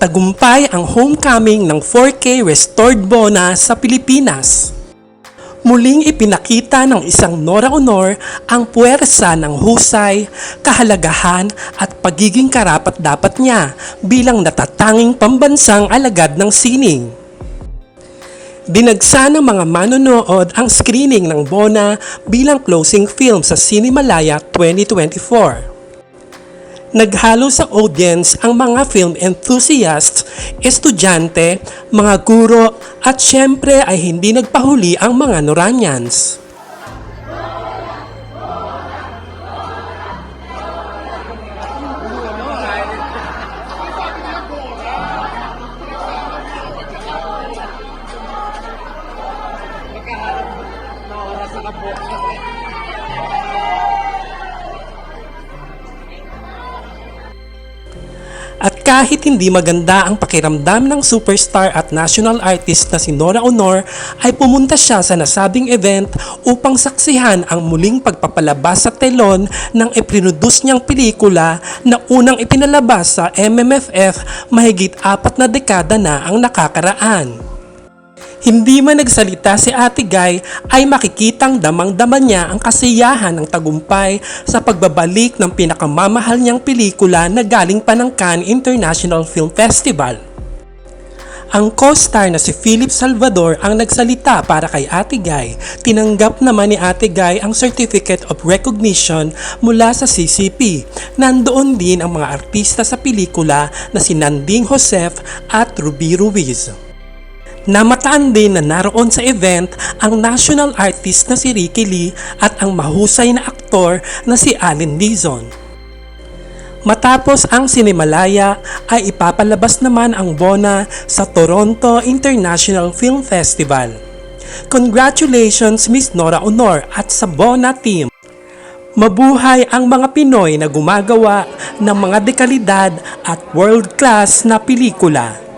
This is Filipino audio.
Tagumpay ang homecoming ng 4K restored Bona sa Pilipinas. Muling ipinakita ng isang Nora Honor ang puwersa ng husay, kahalagahan at pagiging karapat-dapat niya bilang natatanging pambansang alagad ng sining. Dinagsa ng mga manonood ang screening ng Bona bilang closing film sa Cinemalaya 2024. Naghalo sa audience ang mga film enthusiasts, estudyante, mga guro at syempre ay hindi nagpahuli ang mga Noranians. At kahit hindi maganda ang pakiramdam ng superstar at national artist na si Nora Honor, ay pumunta siya sa nasabing event upang saksihan ang muling pagpapalabas sa telon ng iprinudus niyang pelikula na unang ipinalabas sa MMFF mahigit apat na dekada na ang nakakaraan. Hindi man nagsalita si Ate Guy ay makikitang damang-dama niya ang kasiyahan ng tagumpay sa pagbabalik ng pinakamamahal niyang pelikula na galing pa ng Cannes International Film Festival. Ang co-star na si Philip Salvador ang nagsalita para kay Ate Guy. Tinanggap naman ni Ate Guy ang Certificate of Recognition mula sa CCP. Nandoon din ang mga artista sa pelikula na si Nanding Joseph at Ruby Ruiz. Namataan din na naroon sa event ang national artist na si Ricky Lee at ang mahusay na aktor na si Allen Dizon. Matapos ang Cinemalaya ay ipapalabas naman ang Bona sa Toronto International Film Festival. Congratulations Miss Nora Honor at sa Bona team! Mabuhay ang mga Pinoy na gumagawa ng mga dekalidad at world-class na pelikula.